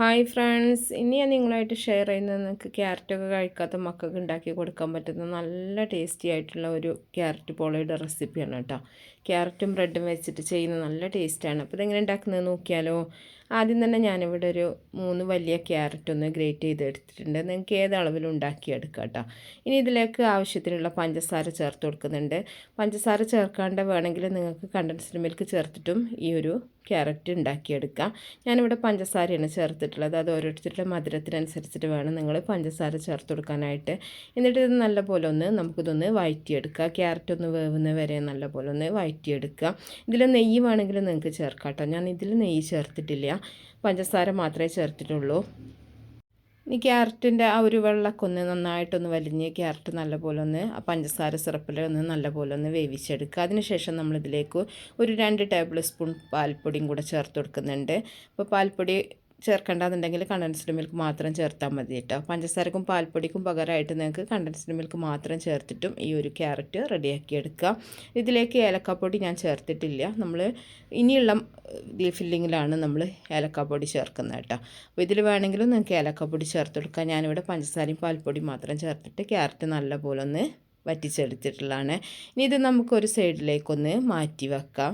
Hi friends ഇനി ഞാൻ നിങ്ങളായിട്ട് ഷെയർ ചെയ്യുന്നത് നിങ്ങൾക്ക് ക്യാരറ്റൊക്കെ കഴിക്കാത്ത മക്കൾക്ക് ഉണ്ടാക്കി കൊടുക്കാൻ പറ്റുന്ന നല്ല ടേസ്റ്റി ആയിട്ടുള്ള ഒരു ക്യാരറ്റ് പോളയുടെ റെസിപ്പിയാണ് കേട്ടോ. ക്യാരറ്റും ബ്രെഡും വെച്ചിട്ട് ചെയ്യുന്ന നല്ല ടേസ്റ്റാണ് അപ്പോൾ ഇതെങ്ങനെ ഉണ്ടാക്കുന്നത് നോക്കിയാലോ. ആദ്യം തന്നെ ഞാനിവിടെ ഒരു മൂന്ന് വലിയ ക്യാരറ്റ് ഒന്ന് ഗ്രേറ്റ് ചെയ്ത് എടുത്തിട്ടുണ്ട് നിങ്ങൾക്ക് ഏത് അളവിലും ഉണ്ടാക്കിയെടുക്കാം കേട്ടോ. ഇനി ഇതിലേക്ക് ആവശ്യത്തിനുള്ള പഞ്ചസാര ചേർത്ത് കൊടുക്കുന്നുണ്ട്. പഞ്ചസാര ചേർക്കാണ്ട് വേണമെങ്കിൽ നിങ്ങൾക്ക് കണ്ടൻസ്ഡ് മിൽക്ക് ചേർത്തിട്ടും ഈ ഒരു ക്യാരറ്റ് ഉണ്ടാക്കിയെടുക്കാം. ഞാനിവിടെ പഞ്ചസാരയാണ് ചേർത്തിട്ടുള്ളത്. അത് ഓരോരുത്തരുടെ മധുരത്തിനനുസരിച്ചിട്ട് വേണം നിങ്ങൾ പഞ്ചസാര ചേർത്ത് കൊടുക്കാനായിട്ട്. എന്നിട്ട് ഇത് നല്ലപോലെ ഒന്ന് നമുക്കിതൊന്ന് വഴറ്റിയെടുക്കുക ക്യാരറ്റ് ഒന്ന് വേവുന്ന വരെ നല്ലപോലെ ഒന്ന് വഴറ്റിയെടുക്കുക ഇതിൽ നെയ്യ് വേണമെങ്കിൽ നിങ്ങൾക്ക് ചേർക്കാം കേട്ടോ. ഞാൻ ഇതിൽ നെയ്യ് ചേർത്തിട്ടില്ല. പഞ്ചസാര മാത്രമേ ചേർത്തിട്ടുള്ളൂ. ഇനി ക്യാരറ്റിന്റെ ആ ഒരു വെള്ളമൊക്കെ ഒന്ന് നന്നായിട്ടൊന്ന് വലിഞ്ഞ് ക്യാരറ്റ് നല്ലപോലെ ഒന്ന് ആ പഞ്ചസാര സിറപ്പിൽ ഒന്ന് നല്ലപോലെ ഒന്ന് വേവിച്ചെടുക്കുക. അതിനുശേഷം നമ്മളിതിലേക്ക് ഒരു രണ്ട് ടേബിൾ സ്പൂൺ പാൽപ്പൊടിയും കൂടെ ചേർത്ത് കൊടുക്കുന്നുണ്ട്. അപ്പോൾ പാൽപ്പൊടി ചേർക്കേണ്ടതെന്നുണ്ടെങ്കിൽ കണ്ടൻസ്ഡ് മിൽക്ക് മാത്രം ചേർത്താൽ മതി കേട്ടോ. പഞ്ചസാരക്കും പാൽപ്പൊടിക്കും പകരമായിട്ട് നിങ്ങൾക്ക് കണ്ടൻസ്ഡ് മിൽക്ക് മാത്രം ചേർത്തിട്ടും ഈ ഒരു ക്യാരറ്റ് റെഡിയാക്കി എടുക്കുക ഇതിലേക്ക് ഏലക്കാപ്പൊടി ഞാൻ ചേർത്തിട്ടില്ല. നമ്മൾ ഇനിയുള്ള ഫില്ലിങ്ങിലാണ് നമ്മൾ ഏലക്കാപ്പൊടി ചേർക്കുന്നത് കേട്ടോ. അപ്പോൾ ഇതിൽ വേണമെങ്കിലും നിങ്ങൾക്ക് ഏലക്കാപ്പൊടി ചേർത്ത് കൊടുക്കാം. ഞാനിവിടെ പഞ്ചസാരയും പാൽപ്പൊടി മാത്രം ചേർത്തിട്ട് ക്യാരറ്റ് നല്ലപോലെ ഒന്ന് വറ്റിച്ചെടുത്തിട്ടുള്ളതാണ്. ഇനി ഇത് നമുക്കൊരു സൈഡിലേക്കൊന്ന് മാറ്റി വെക്കാം.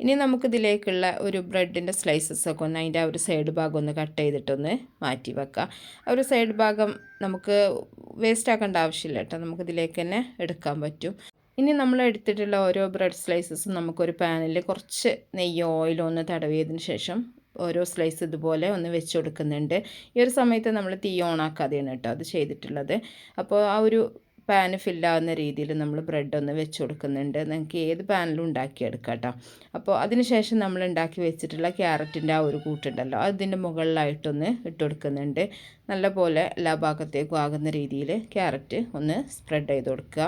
ഇനി നമുക്കിതിലേക്കുള്ള ഒരു ബ്രെഡിന്റെ സ്ലൈസസ് ഒക്കെ ഒന്ന് അതിന്റെ ആ ഒരു സൈഡ് ഭാഗം ഒന്ന് കട്ട് ചെയ്തിട്ടൊന്ന് മാറ്റി വെക്കാം. ആ ഒരു സൈഡ് ഭാഗം നമുക്ക് വേസ്റ്റ് ആക്കേണ്ട ആവശ്യമില്ല കേട്ടോ. നമുക്കിതിലേക്ക് തന്നെ എടുക്കാൻ പറ്റും. ഇനി നമ്മൾ എടുത്തിട്ടുള്ള ഓരോ ബ്രെഡ് സ്ലൈസസും നമുക്കൊരു പാനിൽ കുറച്ച് നെയ്യോ ഓയിലോ ഒന്ന് തടവിയതിന് ശേഷം ഓരോ സ്ലൈസ് ഇതുപോലെ ഒന്ന് വെച്ച് കൊടുക്കുന്നുണ്ട്. ഈ ഒരു സമയത്ത് നമ്മൾ തീ ഓണാക്കാതെയാണ് കേട്ടോ അത് ചെയ്തിട്ടുള്ളത്. അപ്പോൾ ആ ഒരു പാന് ഫില്ലാവുന്ന രീതിയിൽ നമ്മൾ ബ്രെഡ് ഒന്ന് വെച്ച് കൊടുക്കുന്നുണ്ട്. നിങ്ങൾക്ക് ഏത് പാനിലും ഉണ്ടാക്കിയെടുക്കാം കേട്ടോ അപ്പോൾ അതിനുശേഷം നമ്മൾ ഉണ്ടാക്കി വെച്ചിട്ടുള്ള ക്യാരറ്റിന്റെ ആ ഒരു കൂട്ടുണ്ടല്ലോ അതിന്റെ മുകളിലായിട്ടൊന്ന് ഇട്ട് കൊടുക്കുന്നുണ്ട്. നല്ലപോലെ എല്ലാ ഭാഗത്തേക്കും ആകുന്ന രീതിയിൽ ക്യാരറ്റ് ഒന്ന് സ്പ്രെഡ് ചെയ്ത് കൊടുക്കുക.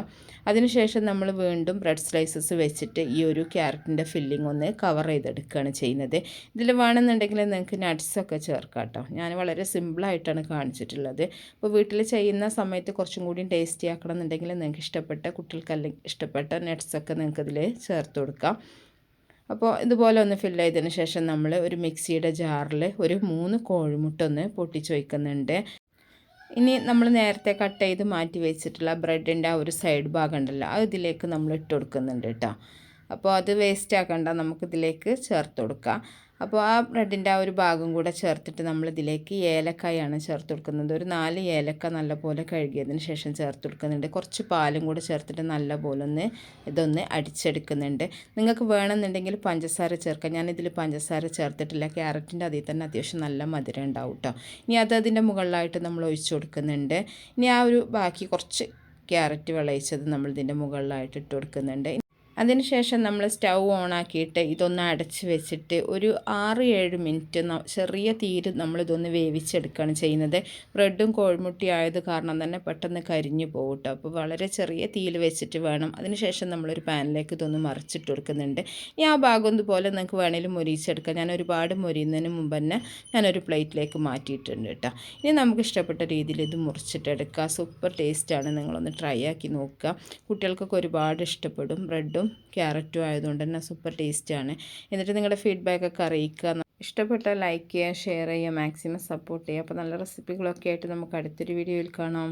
അതിനുശേഷം നമ്മൾ വീണ്ടും ബ്രെഡ് സ്ലൈസസ് വെച്ചിട്ട് ഈ ഒരു ക്യാരറ്റിന്റെ ഫില്ലിംഗ് ഒന്ന് കവർ ചെയ്തെടുക്കുകയാണ് ചെയ്യുന്നത്. ഇതിൽ വേണമെന്നുണ്ടെങ്കിൽ നിങ്ങൾക്ക് നട്ട്സൊക്കെ ചേർക്കാം കേട്ടോ. ഞാൻ വളരെ സിമ്പിളായിട്ടാണ് കാണിച്ചിട്ടുള്ളത്. അപ്പോൾ വീട്ടിൽ ചെയ്യുന്ന സമയത്ത് കുറച്ചും കൂടി ടേസ്റ്റി ആക്കണം എന്നുണ്ടെങ്കിൽ നിങ്ങൾക്ക് ഇഷ്ടപ്പെട്ട കുട്ടികൾക്ക് അല്ലെങ്കിൽ ഇഷ്ടപ്പെട്ട നട്ട്സൊക്കെ നിങ്ങൾക്ക് ഇതിൽ ചേർത്ത് കൊടുക്കാം. അപ്പോൾ ഇതുപോലെ ഒന്ന് ഫില്ല് ചെയ്തതിന് ശേഷം നമ്മൾ ഒരു മിക്സിയുടെ ജാറിൽ ഒരു മൂന്ന് കോഴിമുട്ട ഒന്ന് പൊട്ടിച്ച് വയ്ക്കുന്നുണ്ട് ഇനി നമ്മൾ നേരത്തെ കട്ട് ചെയ്ത് മാറ്റി വെച്ചിട്ടുള്ള ബ്രെഡിന്റെ ആ ഒരു സൈഡ് ഭാഗം ഉണ്ടല്ലോ അത് ഇതിലേക്ക് നമ്മൾ ഇട്ട് കൊടുക്കുന്നുണ്ട് കേട്ടോ അപ്പോൾ അത് വേസ്റ്റ് ആക്കണ്ട നമുക്കിതിലേക്ക് ചേർത്ത് കൊടുക്കാം. അപ്പോൾ ആ ബ്രെഡിന്റെ ആ ഒരു ഭാഗം കൂടെ ചേർത്തിട്ട് നമ്മൾ ഇതിലേക്ക് ഏലക്കായാണ് ചേർത്ത് കൊടുക്കുന്നത്. ഒരു നാല് ഏലക്ക നല്ലപോലെ കഴുകിയതിന് ശേഷം ചേർത്ത് കൊടുക്കുന്നുണ്ട്. കുറച്ച് പാലും കൂടെ ചേർത്തിട്ട് നല്ലപോലെ ഒന്ന് ഇതൊന്ന് അടിച്ചെടുക്കുന്നുണ്ട്. നിങ്ങൾക്ക് വേണമെന്നുണ്ടെങ്കിൽ പഞ്ചസാര ചേർക്കാം. ഞാനിതിൽ പഞ്ചസാര ചേർത്തിട്ടില്ല. ക്യാരറ്റിന്റെ അതിൽ തന്നെ അത്യാവശ്യം നല്ല മധുരം ഉണ്ടാവും കേട്ടോ ഇനി അത് അതിന്റെ മുകളിലായിട്ട് നമ്മൾ ഒഴിച്ചു കൊടുക്കുന്നുണ്ട്. ഇനി ആ ഒരു ബാക്കി കുറച്ച് ക്യാരറ്റ് വിളയിച്ചത് നമ്മൾ ഇതിന്റെ മുകളിലായിട്ട് ഇട്ട് കൊടുക്കുന്നുണ്ട്. അതിനുശേഷം നമ്മൾ സ്റ്റൗ ഓൺ ആക്കിയിട്ട് ഇതൊന്ന് അടച്ച് വെച്ചിട്ട് ഒരു ആറ് ഏഴ് മിനിറ്റ് ചെറിയ തീര് നമ്മളിതൊന്ന് വേവിച്ചെടുക്കുകയാണ് ചെയ്യുന്നത്. ബ്രെഡും കോഴിമുട്ടി ആയത് കാരണം തന്നെ പെട്ടെന്ന് കരിഞ്ഞു പോകും കേട്ടോ അപ്പോൾ വളരെ ചെറിയ തീയിൽ വെച്ചിട്ട് വേണം. അതിനുശേഷം നമ്മളൊരു പാനിലേക്ക് ഇതൊന്ന് മറിച്ചിട്ട് കൊടുക്കുന്നുണ്ട്. ഈ ആ ഭാഗം ഇതുപോലെ നിങ്ങൾക്ക് വേണമെങ്കിലും മുരിച്ചെടുക്കാം ഞാൻ ഒരുപാട് മുരിയുന്നതിന് മുമ്പ് തന്നെ ഞാനൊരു പ്ലേറ്റിലേക്ക് മാറ്റിയിട്ടുണ്ട് കേട്ടോ. ഇനി നമുക്ക് ഇഷ്ടപ്പെട്ട രീതിയിൽ ഇത് മുറിച്ചിട്ടെടുക്കുക സൂപ്പർ ടേസ്റ്റാണ്. നിങ്ങളൊന്ന് ട്രൈ ആക്കി നോക്കുക. കുട്ടികൾക്കൊക്കെ ഒരുപാട് ഇഷ്ടപ്പെടും. ബ്രെഡും ക്യാരറ്റും ആയതുകൊണ്ട് തന്നെ സൂപ്പർ ടേസ്റ്റാണ്. എന്നിട്ട് നിങ്ങളുടെ ഫീഡ്ബാക്കൊക്കെ അറിയിക്കുക. ഇഷ്ടപ്പെട്ട ലൈക്ക് ചെയ്യുക ഷെയർ ചെയ്യുക മാക്സിമം സപ്പോർട്ട് ചെയ്യുക. അപ്പോൾ നല്ല റെസിപ്പികളൊക്കെ ആയിട്ട് നമുക്ക് അടുത്തൊരു വീഡിയോയിൽ കാണാം.